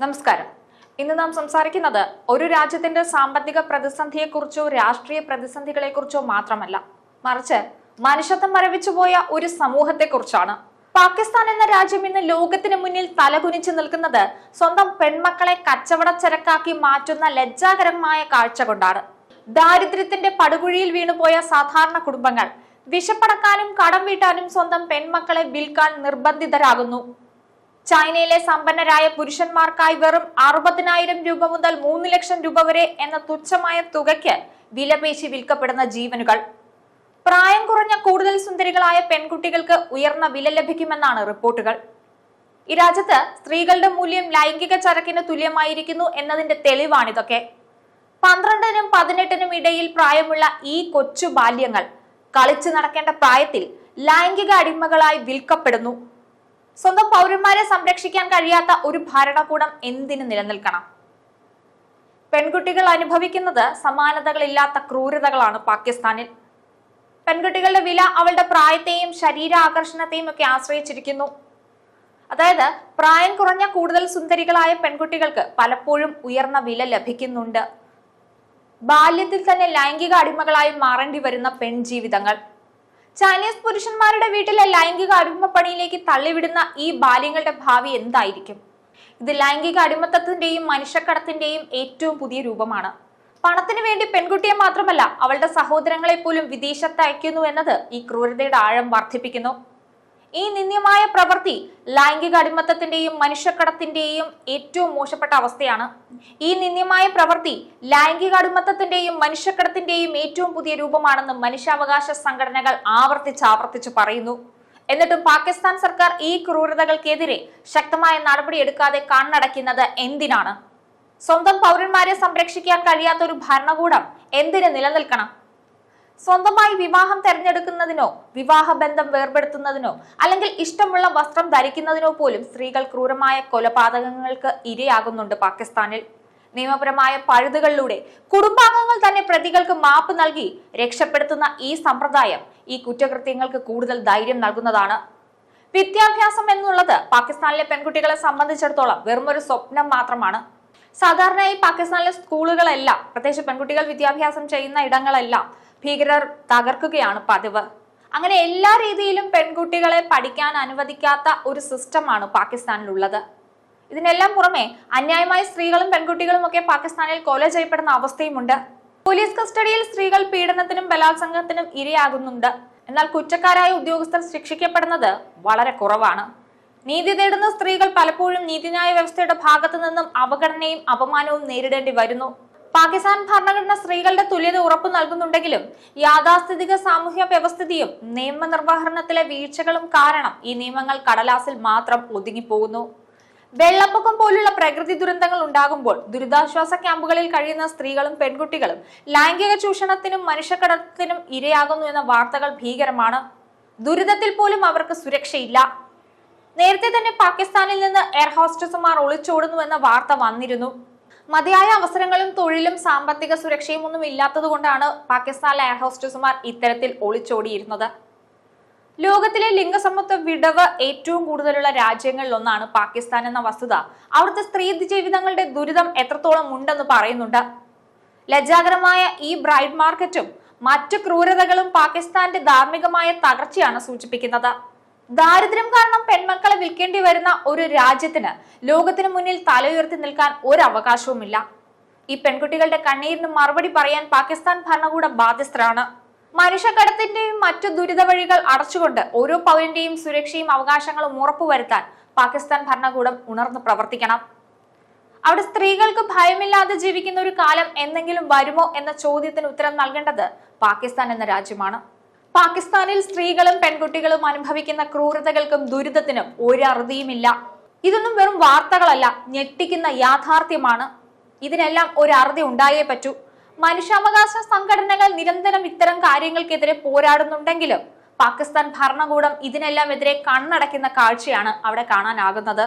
നമസ്കാരം. ഇന്ന് നാം സംസാരിക്കുന്നത് ഒരു രാജ്യത്തിന്റെ സാമ്പത്തിക പ്രതിസന്ധിയെക്കുറിച്ചോ രാഷ്ട്രീയ പ്രതിസന്ധികളെക്കുറിച്ചോ മാത്രമല്ല. മറിച്ച് മനുഷ്യത്വം മരവിച്ചുപോയ ഒരു സമൂഹത്തെക്കുറിച്ചാണ്. പാകിസ്ഥാൻ എന്ന രാജ്യം ഇന്ന് ലോകത്തിന് മുന്നിൽ തലകുനിച്ചു നിൽക്കുന്നത് സ്വന്തം പെൺമക്കളെ കച്ചവട ചരക്കാക്കി മാറ്റുന്ന ലജ്ജാകരമായ കാഴ്ച കൊണ്ടാണ്. ദാരിദ്ര്യത്തിന്റെ പടുകുഴിയിൽ വീണുപോയ സാധാരണ കുടുംബങ്ങൾ വിശപ്പടക്കാനും കടം വീട്ടാനും സ്വന്തം പെൺമക്കളെ വിൽക്കാൻ നിർബന്ധിതരാകുന്നു. ചൈനയിലെ സമ്പന്നരായ പുരുഷന്മാർക്കായി വെറും അറുപതിനായിരം രൂപ മുതൽ മൂന്ന് ലക്ഷം രൂപ വരെ എന്ന തുച്ഛമായ തുകയ്ക്ക് വിലപേശി വിൽക്കപ്പെടുന്ന ജീവനുകൾ. പ്രായം കുറഞ്ഞ കൂടുതൽ സുന്ദരികളായ പെൺകുട്ടികൾക്ക് ഉയർന്ന വില ലഭിക്കുമെന്നാണ് റിപ്പോർട്ടുകൾ. ഈ രാജ്യത്ത് സ്ത്രീകളുടെ മൂല്യം ലൈംഗിക ചരക്കിന് തുല്യമായിരിക്കുന്നു എന്നതിന്റെ തെളിവാണിതൊക്കെ. പന്ത്രണ്ടിനും പതിനെട്ടിനും ഇടയിൽ പ്രായമുള്ള ഈ കൊച്ചു ബാല്യങ്ങൾ കളിച്ചു നടക്കേണ്ട പ്രായത്തിൽ ലൈംഗിക അടിമകളായി വിൽക്കപ്പെടുന്നു. സ്വന്തം പൗരന്മാരെ സംരക്ഷിക്കാൻ കഴിയാത്ത ഒരു ഭരണകൂടം എന്തിനു നിലനിൽക്കണം? പെൺകുട്ടികൾ അനുഭവിക്കുന്നത് സമാനതകളില്ലാത്ത ക്രൂരതകളാണ് പാകിസ്ഥാനിൽ. പെൺകുട്ടികളുടെ വില അവളുടെ പ്രായത്തെയും ശരീര ആകർഷണത്തെയും ഒക്കെ ആശ്രയിച്ചിരിക്കുന്നു. അതായത് പ്രായം കുറഞ്ഞ കൂടുതൽ സുന്ദരികളായ പെൺകുട്ടികൾക്ക് പലപ്പോഴും ഉയർന്ന വില ലഭിക്കുന്നുണ്ട്. ബാല്യത്തിൽ തന്നെ ലൈംഗിക അടിമകളായി മാറേണ്ടി വരുന്ന പെൺജീവിതങ്ങൾ. ചൈനീസ് പുരുഷന്മാരുടെ വീട്ടിലെ ലൈംഗിക അടിമപ്പണിയിലേക്ക് തള്ളിവിടുന്ന ഈ ബാല്യങ്ങളുടെ ഭാവി എന്തായിരിക്കും? ഇത് ലൈംഗിക അടിമത്തത്തിന്റെയും മനുഷ്യക്കടത്തിന്റെയും ഏറ്റവും പുതിയ രൂപമാണ്. പണത്തിന് വേണ്ടി പെൺകുട്ടിയെ മാത്രമല്ല അവളുടെ സഹോദരങ്ങളെ പോലും വിദേശത്ത് അയക്കുന്നു എന്നത് ഈ ക്രൂരതയുടെ ആഴം വർദ്ധിപ്പിക്കുന്നു. ഈ നിന്ദ്യമായ പ്രവൃത്തി ലൈംഗിക അടിമത്തത്തിന്റെയും മനുഷ്യക്കടത്തിന്റെയും ഏറ്റവും മോശപ്പെട്ട അവസ്ഥയാണ്. ഈ നിന്ദ്യമായ പ്രവൃത്തി ലൈംഗിക അടിമത്തത്തിന്റെയും മനുഷ്യക്കടത്തിന്റെയും ഏറ്റവും പുതിയ രൂപമാണെന്ന് മനുഷ്യാവകാശ സംഘടനകൾ ആവർത്തിച്ച് ആവർത്തിച്ച് പറയുന്നു. എന്നിട്ടും പാകിസ്ഥാൻ സർക്കാർ ഈ ക്രൂരതകൾക്കെതിരെ ശക്തമായ നടപടി എടുക്കാതെ കണ്ണടയ്ക്കുന്നത് എന്തിനാണ്? സ്വന്തം പൗരന്മാരെ സംരക്ഷിക്കാൻ കഴിയാത്ത ഒരു ഭരണകൂടം എന്തിന് നിലനിൽക്കണം? സ്വന്തമായി വിവാഹം തെരഞ്ഞെടുക്കുന്നതിനോ വിവാഹബന്ധം വേർപെടുത്തുന്നതിനോ അല്ലെങ്കിൽ ഇഷ്ടമുള്ള വസ്ത്രം ധരിക്കുന്നതിനോ പോലും സ്ത്രീകൾ ക്രൂരമായ കൊലപാതകങ്ങൾക്ക് ഇരയാകുന്നുണ്ട് പാകിസ്ഥാനിൽ. നിയമപരമായ പഴുതുകളിലൂടെ കുടുംബാംഗങ്ങൾ തന്നെ പ്രതികൾക്ക് മാപ്പ് നൽകി രക്ഷപ്പെടുത്തുന്ന ഈ സമ്പ്രദായം ഈ കുറ്റകൃത്യങ്ങൾക്ക് കൂടുതൽ ധൈര്യം നൽകുന്നതാണ്. വിദ്യാഭ്യാസം എന്നുള്ളത് പാകിസ്ഥാനിലെ പെൺകുട്ടികളെ സംബന്ധിച്ചിടത്തോളം വെറുമൊരു സ്വപ്നം മാത്രമാണ്. സാധാരണയായി പാകിസ്ഥാനിലെ സ്കൂളുകളെല്ലാം പ്രത്യേകിച്ച് പെൺകുട്ടികൾ വിദ്യാഭ്യാസം ചെയ്യുന്ന ഇടങ്ങളെല്ലാം ഭീകരർ തകർക്കുകയാണ് പതിവ്. അങ്ങനെ എല്ലാ രീതിയിലും പെൺകുട്ടികളെ പഠിക്കാൻ അനുവദിക്കാത്ത ഒരു സിസ്റ്റമാണ് പാകിസ്ഥാനിലുള്ളത്. ഇതിനെല്ലാം പുറമെ അന്യായമായ സ്ത്രീകളും പെൺകുട്ടികളും ഒക്കെ പാകിസ്ഥാനിൽ കൊല ചെയ്യപ്പെടുന്ന അവസ്ഥയുമുണ്ട്. പോലീസ് കസ്റ്റഡിയിൽ സ്ത്രീകൾ പീഡനത്തിനും ബലാത്സംഗത്തിനും ഇരയാകുന്നുണ്ട്. എന്നാൽ കുറ്റക്കാരായ ഉദ്യോഗസ്ഥർ ശിക്ഷിക്കപ്പെടുന്നത് വളരെ കുറവാണ്. നീതി തേടുന്ന സ്ത്രീകൾ പലപ്പോഴും നീതിന്യായ വ്യവസ്ഥയുടെ ഭാഗത്തു നിന്നും അവഗണനയും അപമാനവും നേരിടേണ്ടി വരുന്നു. പാകിസ്ഥാൻ ഭരണഘടന സ്ത്രീകളുടെ തുല്യത ഉറപ്പു നൽകുന്നുണ്ടെങ്കിലും യാഥാസ്ഥിതിക സാമൂഹ്യ വ്യവസ്ഥിതിയും നിയമനിർവഹണത്തിലെ വീഴ്ചകളും കാരണം ഈ നിയമങ്ങൾ കടലാസിൽ മാത്രം ഒതുങ്ങിപ്പോകുന്നു. വെള്ളപ്പൊക്കം പോലുള്ള പ്രകൃതി ദുരന്തങ്ങൾ ഉണ്ടാകുമ്പോൾ ദുരിതാശ്വാസ ക്യാമ്പുകളിൽ കഴിയുന്ന സ്ത്രീകളും പെൺകുട്ടികളും ലൈംഗിക ചൂഷണത്തിനും മനുഷ്യക്കടത്തിനും ഇരയാകുന്നു എന്ന വാർത്തകൾ ഭീകരമാണ്. ദുരിതത്തിൽ പോലും അവർക്ക് സുരക്ഷയില്ല. നേരത്തെ തന്നെ പാകിസ്ഥാനിൽ നിന്ന് എയർ ഹോസ്റ്റസുമാർ ഒളിച്ചോടുന്നു എന്ന വാർത്ത വന്നിരുന്നു. മതിയായ അവസരങ്ങളും തൊഴിലും സാമ്പത്തിക സുരക്ഷയും ഒന്നും ഇല്ലാത്തതുകൊണ്ടാണ് പാകിസ്ഥാനിലെ എയർ ഹോസ്റ്റസുമാർ ഇത്തരത്തിൽ ഒളിച്ചോടിയിരുന്നത്. ലോകത്തിലെ ലിംഗസമത്വ വിടവ് ഏറ്റവും കൂടുതലുള്ള രാജ്യങ്ങളിൽ ഒന്നാണ് പാകിസ്ഥാൻ എന്ന വസ്തുത. അവിടുത്തെ സ്ത്രീ ജീവിതങ്ങളുടെ ദുരിതം എത്രത്തോളം ഉണ്ടെന്ന് പറയുന്നുണ്ട്. ലജ്ജാകരമായ ഈ ബ്രൈഡ് മാർക്കറ്റും മറ്റു ക്രൂരതകളും പാകിസ്ഥാന്റെ ധാർമ്മികമായ തകർച്ചയാണ് സൂചിപ്പിക്കുന്നത്. ദാരിദ്ര്യം കാരണം പെൺമക്കളെ വിൽക്കേണ്ടി വരുന്ന ഒരു രാജ്യത്തിന് ലോകത്തിന് മുന്നിൽ തലയുയർത്തി നിൽക്കാൻ ഒരു അവകാശവുമില്ല ഈ പെൺകുട്ടികളുടെ കണ്ണീരിന് മറുപടി പറയാൻ പാകിസ്ഥാൻ ഭരണകൂടം ബാധ്യസ്ഥരാണ്. മനുഷ്യക്കടത്തിന്റെയും മറ്റു ദുരിത വഴികൾ അടച്ചുകൊണ്ട് ഓരോ പൗരന്റെയും സുരക്ഷയും അവകാശങ്ങളും ഉറപ്പുവരുത്താൻ പാകിസ്ഥാൻ ഭരണകൂടം ഉണർന്നു പ്രവർത്തിക്കണം. അവിടെ സ്ത്രീകൾക്ക് ഭയമില്ലാതെ ജീവിക്കുന്ന ഒരു കാലം എന്തെങ്കിലും വരുമോ എന്ന ചോദ്യത്തിന് ഉത്തരം നൽകേണ്ടത് പാകിസ്ഥാൻ എന്ന രാജ്യമാണ്. പാകിസ്ഥാനിൽ സ്ത്രീകളും പെൺകുട്ടികളും അനുഭവിക്കുന്ന ക്രൂരതകൾക്കും ദുരിതത്തിനും ഒരു ഇതൊന്നും വെറും വാർത്തകളല്ല ഞെട്ടിക്കുന്ന യാഥാർത്ഥ്യമാണ്. ഇതിനെല്ലാം ഒരു ഉണ്ടായേ പറ്റൂ. മനുഷ്യാവകാശ സംഘടനകൾ നിരന്തരം ഇത്തരം കാര്യങ്ങൾക്കെതിരെ പോരാടുന്നുണ്ടെങ്കിലും പാകിസ്ഥാൻ ഭരണകൂടം ഇതിനെല്ലാം എതിരെ കണ്ണടയ്ക്കുന്ന കാഴ്ചയാണ് അവിടെ കാണാനാകുന്നത്.